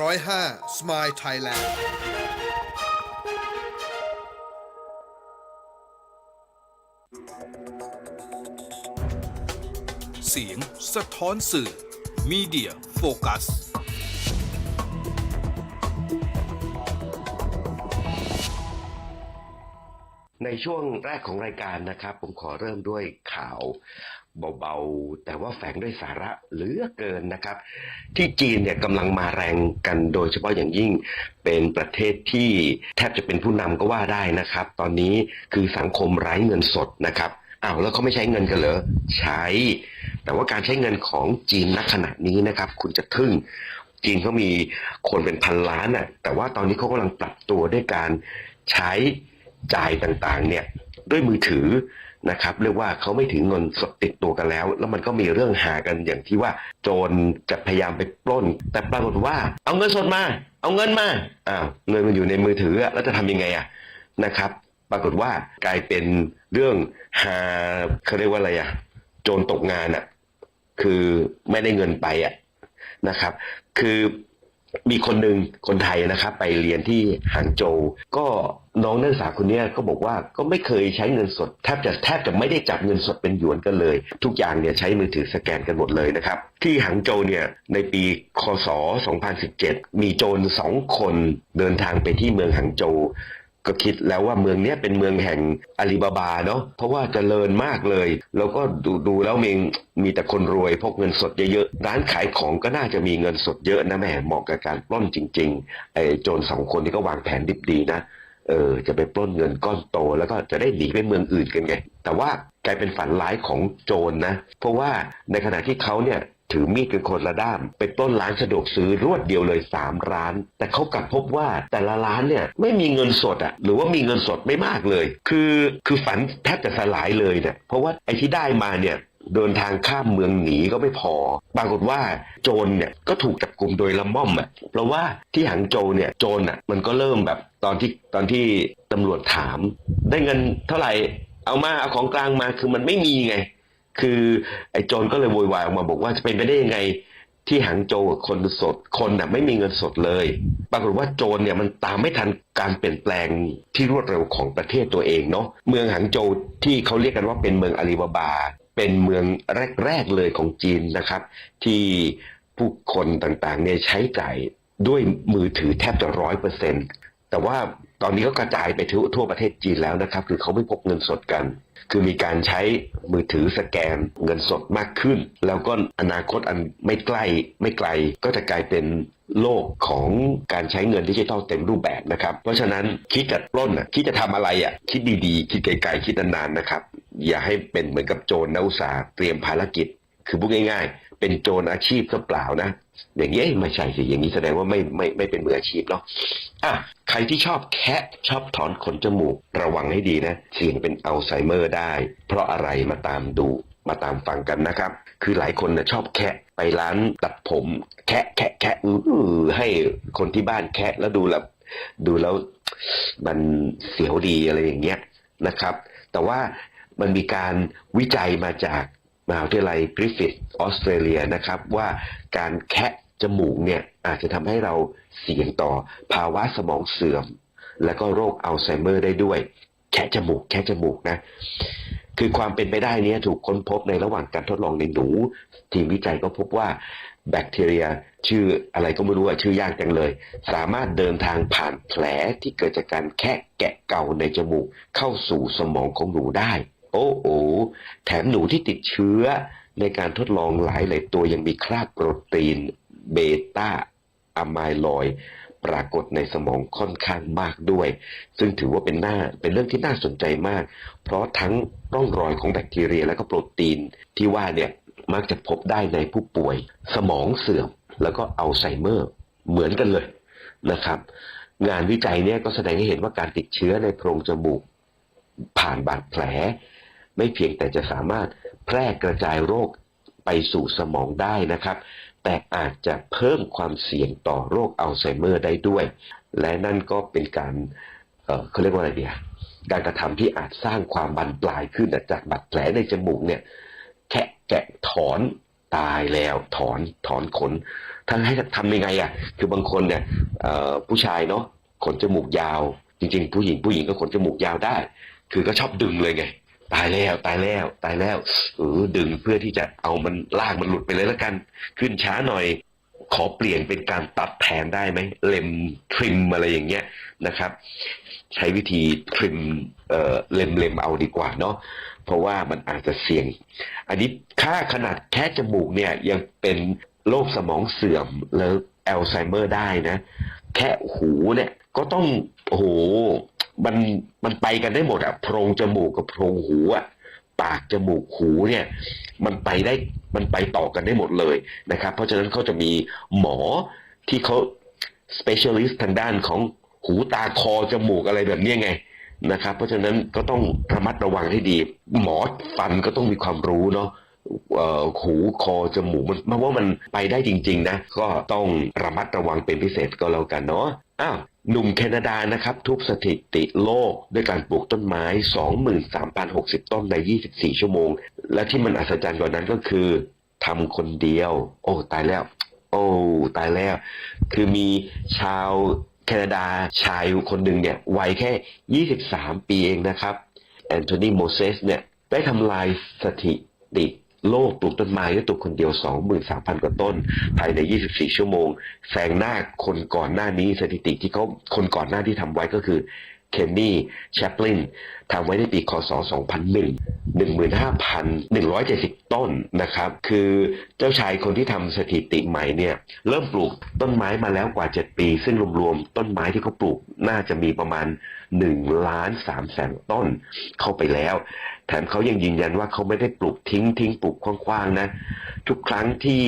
ร้อยห้าสมายไทยแลนด์เสียงสะท้อนสื่อ Media Focus ในช่วงแรกของรายการนะครับ ผมขอเริ่มด้วยข่าว เบาๆ แต่ว่าแฝงด้วยสาระเหลือเกินนะครับ ที่จีนเนี่ยกำลังมาแรงกันโดยเฉพาะอย่างยิ่งเป็นประเทศที่แทบจะเป็นผู้นำก็ว่าได้นะครับ ตอนนี้คือสังคมไร้เงินสดนะครับอ้าวแล้วเขาไม่ใช้เงินกันเหรอใช้ แต่ว่าการใช้เงินของจีนณขณะนี้นะครับ คุณจะทึ่งจีนเขามีคนเป็นพันล้านน่ะแต่ว่าตอนนี้เขากำลังปรับตัวด้วยการใช้จ่ายต่างๆ เนี่ยด้วยมือถือ นะครับเรียกว่าเขาไม่ถือเงินสดติดตัวกันแล้ว แล้วมันก็มีเรื่องหากันอย่างที่ว่าโจรจะพยายามไปปล้น แต่ปรากฏว่า เอาเงินสดมา เอาเงินมาอ้าวเงินมันอยู่ในมือถือแล้วจะทำยังไงอะนะครับ ปรากฏว่ากลายเป็นเรื่องหาเขาเรียกว่าอะไรอะโจรตกงานอะคือไม่ได้เงินไปอะนะครับ คือ มีคนหนึ่งคนไทยนะครับ ไปเรียนที่หางโจวก็น้องนักศึกษาคนนี้ก็บอกว่าก็ไม่เคยใช้เงินสดแทบจะแทบจะไม่ได้จับเงินสดเป็นหยวนกันเลย ทุกอย่างเนี่ยใช้มือถือสแกนกันหมดเลยนะครับ ที่หางโจวเนี่ยในปีคศ 2017 มีโจรสองคนเดินทางไปที่เมืองหางโจว ก็คิดแล้วว่าเมืองนี้เป็นเมืองแห่งอาลีบาบาเนาะเพราะว่าเจริญมากเลย แล้วก็ดูดูแล้วมีมีแต่คนรวยพกเงินสดเยอะๆร้านขายของก็น่าจะมีเงินสดเยอะนะแม่เหมาะกับการปล้นจริงๆไอ้โจรสองคนนี้ก็วางแผนดิบดีนะเออจะไปปล้นเงินก้อนโต แล้วก็จะได้หนีไปเมืองอื่นกันไง แต่ว่ากลายเป็นฝันร้ายของโจรนะเพราะว่าในขณะที่เขาเนี่ย ถือมีดกันคนละด้ามไปปล้นร้านสะดวกซื้อรวดเดียวเลยสามร้าน แต่เขากลับพบว่าแต่ละร้านเนี่ยไม่มีเงินสดอะหรือว่ามีเงินสดไม่มากเลย คือคือฝันแทบจะสลายเลยเนี่ยเพราะว่าไอ้ที่ได้มาเนี่ยเดินทางข้ามเมืองหนีก็ไม่พอ ปรากฏว่าโจรเนี่ยก็ถูกจับกลุ่มโดยละม่อมอะเพราะว่าที่หางโจวเนี่ยโจรอะมันก็เริ่มแบบตอนที่ตอนที่ตำรวจถาม ได้เงินเท่าไหร่เอามาเอาของกลางมาคือมันไม่มีไง คือไอ้โจรก็เลยโวยวายออกมาบอกว่าจะเป็นไปได้ยังไงที่หางโจวกับคนสดคนน่ะไม่มีเงินสดเลย ปรากฏว่าโจรเนี่ยมันตามไม่ทันการเปลี่ยนแปลงที่รวดเร็วของประเทศตัวเองเนาะเมืองหางโจวที่เขาเรียกกันว่าเป็นเมืองอาลีบาบา เป็นเมืองแรกๆเลยของจีนนะครับ ที่ผู้คนต่างๆเนี่ยใช้จ่ายด้วยมือถือแทบจะร้อยเปอร์เซ็นแต่ว่าตอนนี้ก็กระจายไปทั่วทั่วประเทศจีนแล้วนะครับ คือเขาไม่พกเงินสดกัน คือมีการใช้มือถือสแกนเงินสดมากขึ้น แล้วก็อนาคตอันไม่ใกล้ไม่ไกลก็จะกลายเป็นโลกของการใช้เงินดิจิทัลเต็มรูปแบบนะครับ เพราะฉะนั้นคิดจะปล้นอะคิดจะทำอะไรอะคิดดีๆ คิดไกลๆคิดนานๆนะครับ อย่าให้เป็นเหมือนกับโจรนะอุตสาห์เตรียมภารกิจ คือพูดง่าย ๆ เป็นโจรอาชีพก็เปล่านะ อย่างนี้ยไม่ใช่สิอย่างนี้แสดงว่าไม่ไม่ไม่เป็นมืออาชีพเนาะอะใครที่ชอบแคะชอบถอนขนจมูก ระวังให้ดีนะ เสี่ยงเป็นอัลไซเมอร์ได้ เพราะอะไรมาตามดูมาตามฟังกันนะครับ คือหลายคนนะชอบแคะไปร้านตัดผม แคะแคะแคะอือให้คนที่บ้านแคะแล้วดูแล้วดูแล้วมันเสียวดีอะไรอย่างเงี้ยนะครับ แต่ว่ามันมีการวิจัยมาจาก มหาวิทยาลัยกริฟฟิธออสเตรเลียนะครับว่าการแคะจมูกเนี่ยอาจจะทำให้เราเสี่ยงต่อภาวะสมองเสื่อม และก็โรคอัลไซเมอร์ได้ด้วย แคะจมูก แคะจมูกนะคือความเป็นไปได้นี้ถูกค้นพบในระหว่างการทดลองในหนู ทีมวิจัยก็พบว่าแบคทีเรียชื่ออะไรก็ไม่รู้อะชื่อยากจังเลย สามารถเดินทางผ่านแผลที่เกิดจากการแคะแกะเก่าในจมูกเข้าสู่สมองของหนูได้ โอ้โอแถมหนูที่ติดเชื้อในการทดลองหลายหลายตัวยังมีคราบโปรตีนเบต้าอะไมลอยปรากฏในสมองค่อนข้างมากด้วย ซึ่งถือว่าเป็นหน้าเป็นเรื่องที่น่าสนใจมาก เพราะทั้งร่องรอยของแบคทีเรียและก็โปรตีน ที่ว่าเนี่ยมักจะพบได้ในผู้ป่วย สมองเสื่อมแล้วก็อัลไซเมอร์เหมือนกันเลยนะครับ งานวิจัยเนี่ยก็แสดงให้เห็นว่าการติดเชื้อในโพรงจมูกผ่านบาดแผล ไม่เพียงแต่จะสามารถแพร่กระจายโรคไปสู่สมองได้นะครับ แต่อาจจะเพิ่มความเสี่ยงต่อโรคอัลไซเมอร์ได้ด้วย และนั่นก็เป็นการเเขาเรียกว่าอะไรเดียการกระทำที่อาจสร้างความบานปลายขึ้นจากบาดแผลในจมูกเนี่ยแคะแกะถอนตายแล้วถอนถอนขนท่านให้ทำยังไงอะ คือบางคนเนี่ยผู้ชายเนาะขนจมูกยาว จริง ๆ ผู้หญิงผู้หญิงก็ขนจมูกยาวได้ คือก็ชอบดึงเลยไง ตายแล้วตายแล้วตายแล้วเออดึงเพื่อที่จะเอามันลากมันหลุดไปเลยแล้วกัน ขึ้นช้าหน่อย ขอเปลี่ยนเป็นการตัดแทนได้ไหมเล็มทริมอะไรอย่างเงี้ยนะครับ ใช้วิธีทริมเอ่อเล็มเล็มเอาดีกว่าเนาะเพราะว่ามันอาจจะเสี่ยง อันนี้ค่าขนาดแค่จมูกเนี่ยยังเป็นโรคสมองเสื่อมแล้วอัลไซเมอร์ได้นะ แค่หูเนี่ยก็ต้องโอ้โห มันมันไปกันได้หมดอะโพรงจมูกกับโพรงหูอะปากจมูกหูเนี่ยมันไปได้มันไปต่อกันได้หมดเลยนะครับ เพราะฉะนั้นเขาจะมีหมอที่เขา specialist ทางด้านของหูตาคอจมูกอะไรแบบนี้ไงนะครับ เพราะฉะนั้นก็ต้องระมัดระวังให้ดี หมอฟันก็ต้องมีความรู้เนาะหูคอจมูกมันเพราะว่ามันไปได้จริง ๆ นะ ก็ต้องระมัดระวังเป็นพิเศษก็แล้วกันเนาะ อ้าวหนุ่มแคนาดานะครับ ทุบสถิติโลกด้วยการปลูกต้นไม้ 23,060 ต้นใน 24 ชั่วโมง และที่มันอัศจรรย์กว่านั้นก็คือทำคนเดียว โอ้ ตายแล้ว โอ้ ตายแล้ว คือมีชาวแคนาดาชายคนหนึ่งเนี่ยวัยแค่ 23 ปีเองนะครับ แอนโทนีโมเสสเนี่ย ได้ทำลายสถิติ โลกปลูกต้นไม้ด้วยตัวคนเดียว 23,000 กว่าต้น ภายใน 24 ชั่วโมง แซงหน้าคนก่อนหน้านี้สถิติที่เขาคนก่อนหน้าที่ทำไว้ก็คือเคนนี่แชปลินทำไว้ในปีคศ 2001 15,170 ต้นนะครับ คือเจ้าชายคนที่ทำสถิติใหม่เนี่ย เริ่มปลูกต้นไม้มาแล้วกว่า 7 ปี ซึ่งรวมๆ ต้นไม้ที่เขาปลูกน่าจะมีประมาณ1ล้าน3แสนต้นเข้าไปแล้ว แถมเขายังยืนยันว่าเขาไม่ได้ปลูกทิ้งทิ้งปลูกกว้างๆนะ ทุกครั้งที่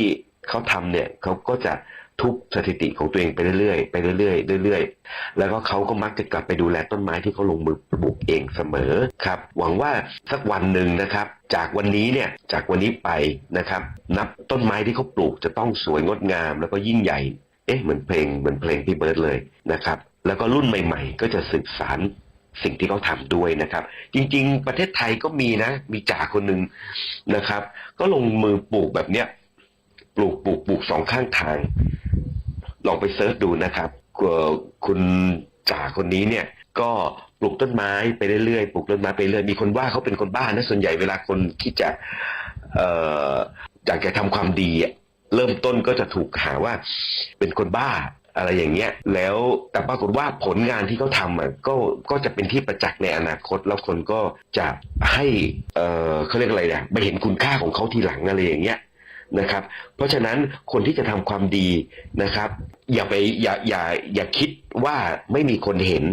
เขาทำเนี่ยเขาก็จะทุบสถิติของตัวเองไปเรื่อยๆไปเรื่อยๆเรื่อยๆ แล้วก็เขาก็มักจะกลับไปดูแลต้นไม้ที่เขาลงมือปลูกเองเสมอครับ หวังว่าสักวันหนึ่งนะครับ จากวันนี้เนี่ยจากวันนี้ไปนะครับ นับต้นไม้ที่เขาปลูกจะต้องสวยงดงาม แล้วก็ยิ่งใหญ่ เอ๊ะเหมือนเพลงเหมือนเพลงพี่เบิร์ดเลยนะครับ แล้วก็รุ่นใหม่ ๆ ก็จะสืบสาน สิ่งที่เขาทำด้วยนะครับ จริง ๆ ประเทศไทยก็มีนะ มีจ่าคนหนึ่งนะครับ ก็ลงมือปลูกแบบเนี้ยปลูกปลูกปลูกสองข้างทาง ลองไปเซิร์ชดูนะครับคุณจ่าคนนี้เนี่ย ก็ปลูกต้นไม้ไปเรื่อยๆปลูกต้นไม้ไปเรื่อยมีคนว่าเขาเป็นคนบ้านะส่วนใหญ่เวลาคนคิดจะเอ่ออยากจะทำความดีเริ่มต้นก็จะถูกหาว่าเป็นคนบ้า อะไรอย่างเงี้ยแล้วแต่ปรากฏว่าผลงานที่เขาทำอะก็ก็จะเป็นที่ประจักษ์ในอนาคต แล้วคนก็จะให้เออเขาเรียกอะไรเนี่ยไปเห็นคุณค่าของเขาทีหลังอะไรอย่างเงี้ยนะครับ เพราะฉะนั้นคนที่จะทำความดีนะครับ อย่าไปอย่าอย่าอย่าคิดว่าไม่มีคนเห็น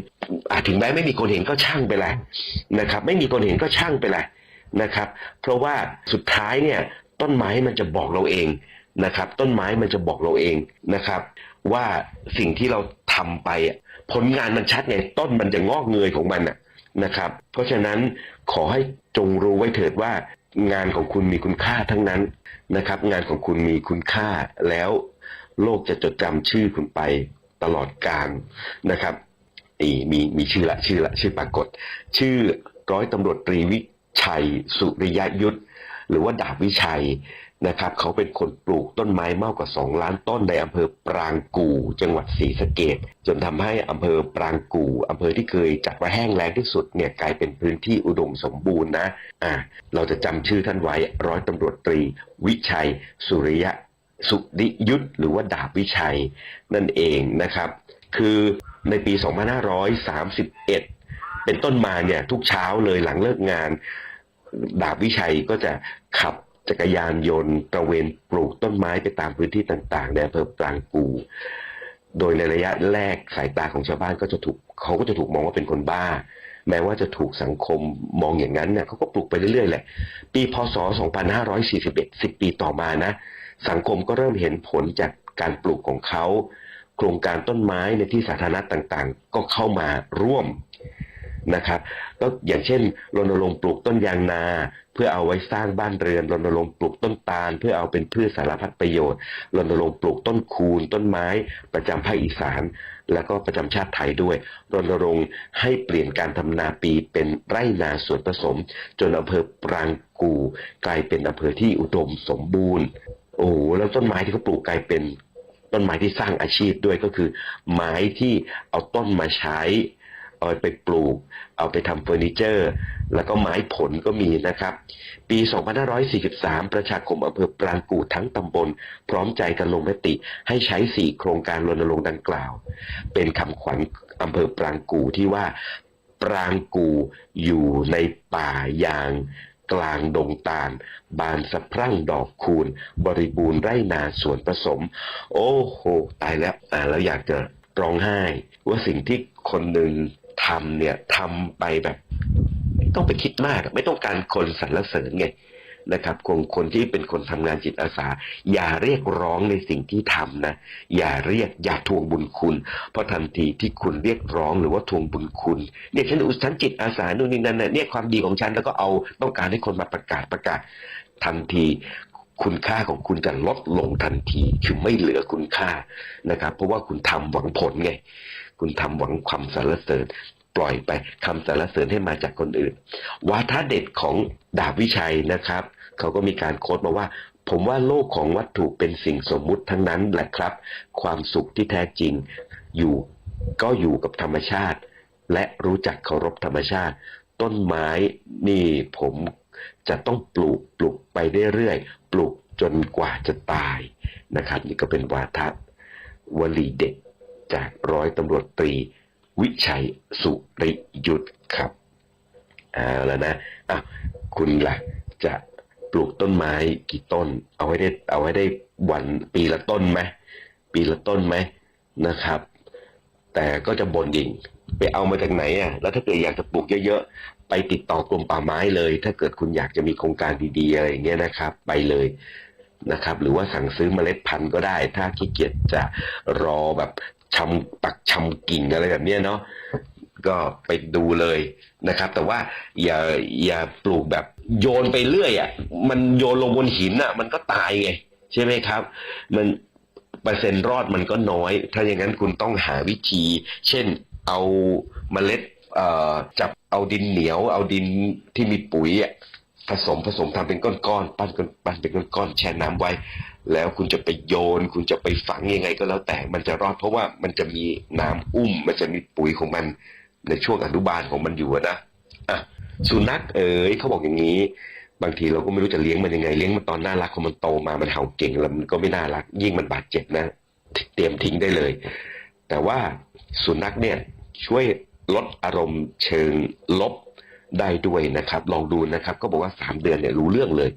อาจถึงแม้ไม่มีคนเห็นก็ช่างไปแหละนะครับ ไม่มีคนเห็นก็ช่างไปแหละนะครับ เพราะว่าสุดท้ายเนี่ยต้นไม้มันจะบอกเราเองนะครับ ต้นไม้มันจะบอกเราเองนะครับ ว่าสิ่งที่เราทำไปอะผลงานมันชัดไงต้นมันจะงอกเงยของมันอะนะครับ เพราะฉะนั้นขอให้จงรู้ไว้เถิดว่างานของคุณมีคุณค่าทั้งนั้นนะครับ งานของคุณมีคุณค่าแล้วโลกจะจดจำชื่อคุณไปตลอดกาลนะครับนี่มีมีชื่อละชื่อละชื่อปรากฏ ชื่อร้อยตำรวจตรีวิชัยสุริยยุทธ หรือว่าดาบวิชัยนะครับ เขาเป็นคนปลูกต้นไม้มากกว่า 2 ล้านต้นในอำเภอปรางกู่ จังหวัดศรีสะเกดจนทำให้อำเภอปรางกู่อำเภอที่เคยจัดว่าแห้งแล้งที่สุดเนี่ยกลายเป็นพื้นที่อุดมสมบูรณ์นะอ่าเราจะจำชื่อท่านไว้ร้อยตำรวจตรี วิชัย สุริยะสุริยุทธหรือว่าดาบวิชัยนั่นเองนะครับ คือในปี 2531 เป็นต้นมาเนี่ยทุกเช้าเลยหลังเลิกงาน ดาบวิชัยก็จะขับจักรยานยนต์ตระเวนปลูกต้นไม้ไปตามพื้นที่ต่างๆในอำเภอปรางกู โดยในระยะแรกสายตาของชาวบ้านก็จะถูกเขาก็จะถูกมองว่าเป็นคนบ้า แม้ว่าจะถูกสังคมมองอย่างนั้นเนี่ยเขาก็ปลูกไปเรื่อยๆแหละ ปีพศ 2541 10 ปีต่อมานะ สังคมก็เริ่มเห็นผลจากการปลูกของเขา โครงการต้นไม้ในที่สาธารณะต่างๆ ก็เข้ามาร่วม นะครับก็อย่างเช่นรณรงค์ปลูกต้นยางนา เพื่อเอาไว้สร้างบ้านเรือนรณรงค์ปลูกต้นตาล เพื่อเอาเป็นพืชสารพัดประโยชน์รณรงค์ปลูกต้นคูนต้นไม้ ประจำภาคอีสาน แล้วก็ประจำชาติไทยด้วยรณรงค์ให้เปลี่ยนการทำนาปีเป็นไร่นาสวนผสม จนอำเภอปรางกู กลายเป็นอำเภอที่อุดมสมบูรณ์โอ้แล้วต้นไม้ที่เขาปลูกกลายเป็นต้นไม้ที่สร้างอาชีพด้วยก็คือ ไม้ที่เอาต้นมาใช้ เอาไปปลูก เอาไปทำเฟอร์นิเจอร์ แล้วก็ไม้ผลก็มีนะครับ ปี 2543 ประชาคมอำเภอปรางกูทั้งตำบล พร้อมใจกันลงมติให้ใช้ 4 โครงการรณรงค์ดังกล่าว เป็นคำขวัญอำเภอปรางกูที่ว่าปรางกูอยู่ในป่ายางกลางดงตาล บานสะพรั่งดอกคูณ บริบูรณ์ไร่นาสวนผสม โอ้โห ตายแล้วอ่านแล้วอยากจะร้องไห้ ว่าสิ่งที่คนหนึ่ง ทำเนี่ยทำไปแบบ ไม่ต้องไปคิดมาก ไม่ต้องการคนสรรเสริญไงนะครับคงคนที่เป็นคนทำงานจิตอาสา อย่าเรียกร้องในสิ่งที่ทำนะ อย่าเรียกอย่าทวงบุญคุณ เพราะทันทีที่คุณเรียกร้องหรือว่าทวงบุญคุณเนี่ยฉันอุฉันจิตอาสานู่นนี่นั่นเนี่ยความดีของฉันแล้วก็เอาต้องการให้คนมาประกาศประกาศ ทันทีคุณค่าของคุณจะลดลงทันที คือไม่เหลือคุณค่านะครับ เพราะว่าคุณทำหวังผลไง คุณทำหวังความสรรเสริญปล่อยไปคำสรรเสริญให้มาจากคนอื่นวาทะเด็ดของดาบวิชัยนะครับ เขาก็มีการโค้ดมาว่า ผมว่าโลกของวัตถุเป็นสิ่งสมมุติทั้งนั้นแหละครับ ความสุขที่แท้จริงอยู่ก็อยู่กับธรรมชาติ และรู้จักเคารพธรรมชาติ ต้นไม้นี่ผมจะต้องปลูกปลูกไปเรื่อยๆปลูกจนกว่าจะตายนะครับ นี่ก็เป็นวาทะวลีเด็ด จากร้อยตำรวจตรี วิชัยสุริยุทธครับเอาแล้วนะอะคุณล่ะจะปลูกต้นไม้กี่ต้น เอาไว้ได้เอาไว้ได้วันปีละต้นไหมปีละต้นไหมนะครับ แต่ก็จะบ่นยิงไปเอามาจากไหนอะ แล้วถ้าเกิดอยากจะปลูกเยอะๆ ไปติดต่อกรมป่าไม้เลย ถ้าเกิดคุณอยากจะมีโครงการดีๆอะไรอย่างเงี้ยนะครับ ไปเลยนะครับ หรือว่าสั่งซื้อเมล็ดพันธุ์ก็ได้ ถ้าขี้เกียจจะรอแบบ ชำตักชำกิ่งอะไรแบบนี้เนาะก็ไปดูเลยนะครับ แต่ว่าอย่าอย่าปลูกแบบโยนไปเรื่อยอะมันโยนลงบนหินอะ มันก็ตายไง ใช่ไหมครับ มันเปอร์เซ็นต์รอดมันก็น้อย ถ้าอย่างนั้นคุณต้องหาวิธี เช่นเอาเมล็ดจับเอาดินเหนียว เอาดินที่มีปุ๋ยอะ ผสมผสมทำเป็นก้อนๆปั้นเป็นปั้นเป็นก้อนๆแช่น้ำไว้ แล้วคุณจะไปโยน คุณจะไปฝังยังไงก็แล้วแต่มันจะรอดเพราะว่ามันจะมีน้ำอุ้ม มันจะมีปุ๋ยของมันในช่วงอนุบาลของมันอยู่นะอะสุนัขเอ๋ยเขาบอกอย่างนี้ บางทีเราก็ไม่รู้จะเลี้ยงมันยังไงเลี้ยงมันตอนน่ารักพองมันโตมามันเห่าเก่งแล้วมันก็ไม่น่ารัก ยิ่งมันบาดเจ็บนะเตรียมทิ้งได้เลย แต่ว่าสุนัขเนี่ยช่วยลดอารมณ์เชิงลบ ได้ด้วยนะครับ ลองดูนะครับ ก็บอกว่า 3 เดือนเนี่ยรู้เรื่องเลย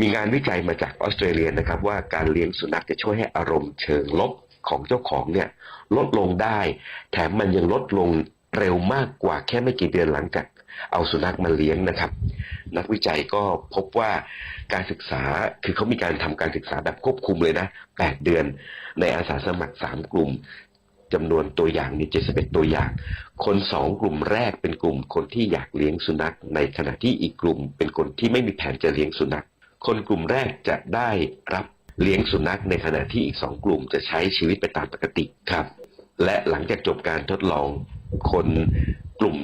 มีงานวิจัยมาจากออสเตรเลียนะครับ ว่าการเลี้ยงสุนัขจะช่วยให้อารมณ์เชิงลบของเจ้าของเนี่ยลดลงได้ แถมมันยังลดลงเร็วมากกว่าแค่ไม่กี่เดือนหลังจากเอาสุนัขมาเลี้ยงนะครับ นักวิจัยก็พบว่าการศึกษาคือเขามีการทำการศึกษาแบบควบคุมเลยนะ 8 เดือนในอาสาสมัคร 3 กลุ่ม จำนวนตัวอย่างนี่71ตัวอย่าง คนสองกลุ่มแรกเป็นกลุ่มคนที่อยากเลี้ยงสุนัข ในขณะที่อีกกลุ่มเป็นคนที่ไม่มีแผนจะเลี้ยงสุนัข คนกลุ่มแรกจะได้รับเลี้ยงสุนัข ในขณะที่อีกสองกลุ่มจะใช้ชีวิตไปตามปกติครับ และหลังจากจบการทดลอง คนกลุ่ม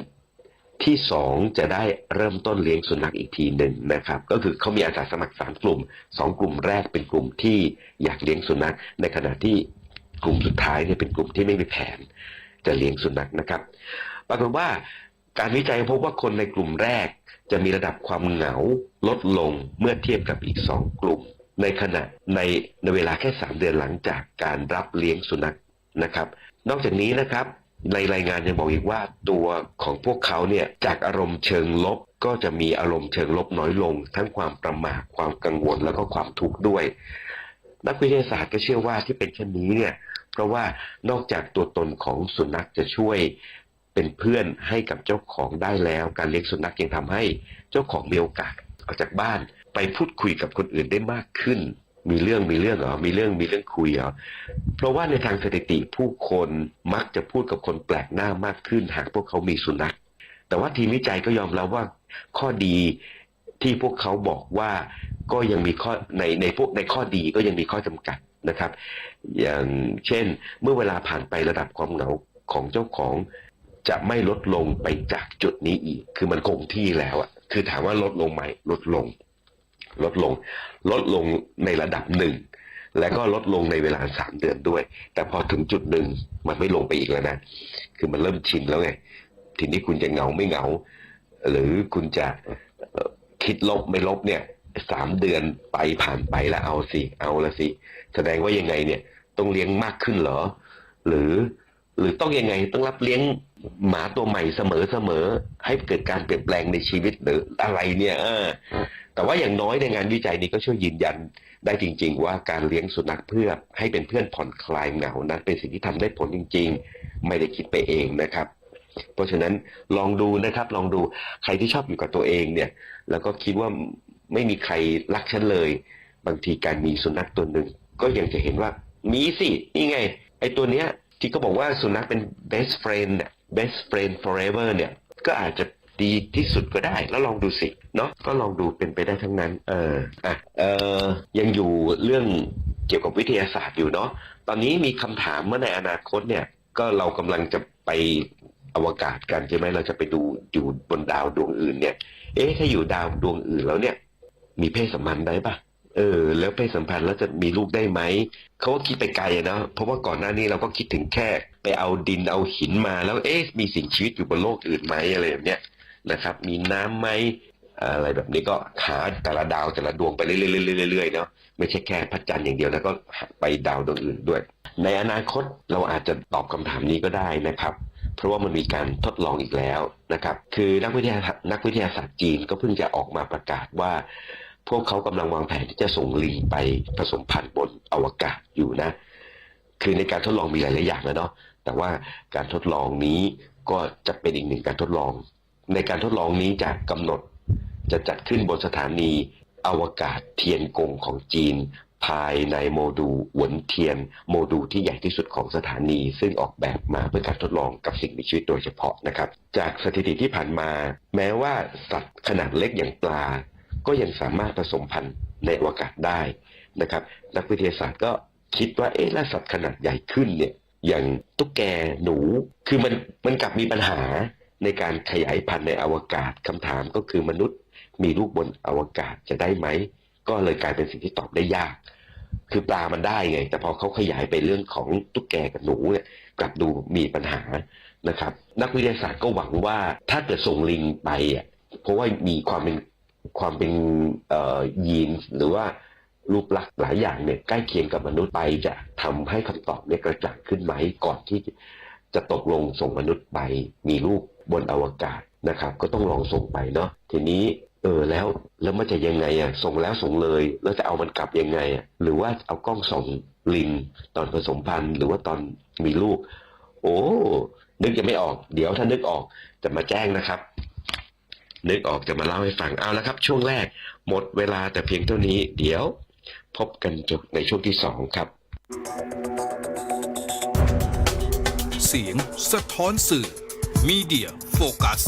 ที่สองจะได้เริ่มต้นเลี้ยงสุนัขอีกทีหนึ่งนะครับ ก็คือเขามีอาสาสมัครสามกลุ่มสองกลุ่มแรกเป็นกลุ่มที่อยากเลี้ยงสุนัข ในขณะที่ กลุ่มสุดท้ายเนี่ยเป็นกลุ่มที่ไม่มีแผน จะเลี้ยงสุนัขนะครับ ปรากฏว่าการวิจัยพบว่าคนในกลุ่มแรก จะมีระดับความเหงาลดลงเมื่อเทียบกับอีกสองกลุ่ม ในขณะในในเวลาแค่สามเดือนหลังจากการรับเลี้ยงสุนัขนะครับ นอกจากนี้นะครับในรายงานยังบอกอีกว่าตัวของพวกเขาเนี่ยจากอารมณ์เชิงลบก็จะมีอารมณ์เชิงลบน้อยลง ทั้งความประมาทความกังวลแล้วก็ความทุกข์ด้วย นักวิทยาศาสตร์ก็เชื่อว่าที่เป็นเช่นนี้เนี่ย เพราะว่านอกจากตัวตนของสุนัขจะช่วยเป็นเพื่อนให้กับเจ้าของได้แล้ว การเลี้ยงสุนัขยังทำให้เจ้าของมีโอกาสออกจากบ้าน ไปพูดคุยกับคนอื่นได้มากขึ้น มีเรื่องมีเรื่องเหรอมีเรื่องมีเรื่องคุยเหรอเพราะว่าในทางสถิติผู้คนมักจะพูดกับคนแปลกหน้ามากขึ้น หากพวกเขามีสุนัข แต่ว่าทีมวิจัยก็ยอมรับว่า ข้อดีที่พวกเขาบอกว่าก็ยังมีข้อในในพวกในข้อดีก็ยังมีข้อจำกัด นะครับ อย่างเช่น เมื่อเวลาผ่านไประดับความเหงาของเจ้าของจะไม่ลดลงไปจากจุดนี้อีก คือมันคงที่แล้วอะคือถามว่าลดลงไหมลดลง ลดลง ลดลงในระดับหนึ่ง และก็ลดลงในเวลาสามเดือนด้วย แต่พอถึงจุดหนึ่งมันไม่ลงไปอีกแล้วนะ คือมันเริ่มชินแล้วไง ทีนี้คุณจะเหงาไม่เหงา หรือคุณจะคิดลบไม่ลบเนี่ยสามเดือนไปผ่านไปแล้วเอาสิ เอาละสิ แสดงว่ายังไงเนี่ยต้องเลี้ยงมากขึ้นเหรอ หรือหรือต้องยังไงต้องรับเลี้ยงหมาตัวใหม่เสมอเสมอให้เกิดการเปลี่ยนแปลงในชีวิตหรืออะไรเนี่ยแต่ว่าอย่างน้อยในงานวิจัยนี้ก็ช่วยยืนยันได้จริง ๆ ว่าการเลี้ยงสุนัขเพื่อให้เป็นเพื่อนผ่อนคลายเหงานั้นเป็นสิ่งที่ทำได้ผลจริง ๆ ไม่ได้คิดไปเองนะครับ เพราะฉะนั้นลองดูนะครับ ลองดูใครที่ชอบอยู่กับตัวเองเนี่ย แล้วก็คิดว่าไม่มีใครรักฉันเลย บางทีการมีสุนัขตัวหนึ่ง ก็ยังจะเห็นว่ามีสินี่ไง ไอตัวเนี้ยที่เขาบอกว่าสุนัขเป็น best friend เนี่ย best friend forever เนี่ย ก็อาจจะดีที่สุดก็ได้ แล้วลองดูสิ เนาะก็ลองดูเป็นไปได้ทั้งนั้น เอออะเออยังอยู่เรื่องเกี่ยวกับวิทยาศาสตร์อยู่เนาะตอนนี้มีคำถามเมื่อในอนาคตเนี่ย ก็เรากำลังจะไปอวกาศกันใช่ไหมเราจะไปดูอยู่บนดาวดวงอื่นเนี่ย เอ๊ะถ้าอยู่ดาวดวงอื่นแล้วเนี่ย มีเพศสัมพันธ์ได้ปะ เออ แล้วเพศสัมพันธ์แล้วจะมีลูกได้ไหมเขาก็คิดไปไกลอะนะเพราะว่าก่อนหน้านี้เราก็คิดถึงแค่ไปเอาดินเอาหินมาแล้วเอ๊ะมีสิ่งชีวิตอยู่บนโลกอื่นไหมอะไรแบบเนี้ยนะครับ มีน้ำไหมอะไรแบบนี้ก็หาแต่ละดาวแต่ละดวงไปเรื่อยๆเรื่อยเนาะไม่ใช่แค่พระจันทร์อย่างเดียวแล้วก็ไปดาวดวงอื่นด้วย ในอนาคตเราอาจจะตอบคำถามนี้ก็ได้นะครับ เพราะว่ามันมีการทดลองอีกแล้วนะครับ คือนักวิทยานักวิทยาศาสตร์จีนก็เพิ่งจะออกมาประกาศว่า พวกเขากำลังวางแผนที่จะส่งลิงไปผสมพันธุ์บนอวกาศอยู่นะ คือในการทดลองมีหลายๆอย่างนะเนาะแต่ว่าการทดลองนี้ก็จะเป็นอีกหนึ่งการทดลอง ในการทดลองนี้จะกำหนดจะจัดขึ้นบนสถานีอวกาศเทียนกงของจีน ภายในโมดูลหวนเทียน โมดูลที่ใหญ่ที่สุดของสถานี ซึ่งออกแบบมาเพื่อการทดลองกับสิ่งมีชีวิตโดยเฉพาะนะครับ จากสถิติที่ผ่านมา แม้ว่าสัตว์ขนาดเล็กอย่างปลา ก็ยังสามารถผสมพันธุ์ในอวกาศได้นะครับ นักวิทยาศาสตร์ก็คิดว่าเอ๊ะแล้วสัตว์ขนาดใหญ่ขึ้นเนี่ยอย่างตุ๊กแกหนู คือมันมันกลับมีปัญหาในการขยายพันธุ์ในอวกาศคำถามก็คือมนุษย์มีลูกบนอวกาศจะได้ไหม ก็เลยกลายเป็นสิ่งที่ตอบได้ยาก คือปลามันได้ไง แต่พอเขาขยายไปเรื่องของตุ๊กแกกับหนูเนี่ยกลับดูมีปัญหานะครับ นักวิทยาศาสตร์ก็หวังว่าถ้าเกิดส่งลิงไปอะเพราะว่ามีความเป็น ความเป็นยีนหรือว่ารูปลักษณ์หลายอย่างเนี่ยใกล้เคียงกับมนุษย์ไปจะทำให้คำตอบเนี่ยกระจ่างขึ้นไหมก่อนที่จะตกลงส่งมนุษย์ไปมีลูกบนอวกาศนะครับ ก็ต้องลองส่งไปเนาะทีนี้เออแล้วแล้วมันจะยังไงอะส่งแล้วส่งเลย แล้วจะเอามันกลับยังไงอะหรือว่าเอากล้องส่องลิงตอนผสมพันธุ์ หรือว่าตอนมีลูก โอ้นึกจะไม่ออก เดี๋ยวถ้านึกออกจะมาแจ้งนะครับ นึกออกจะมาเล่าให้ฟังเอาละครับ ช่วงแรกหมดเวลาแต่เพียงเท่านี้ เดี๋ยว พบกันจบในช่วงที่สองครับ เสียงสะท้อนสื่อมีเดียโฟกัส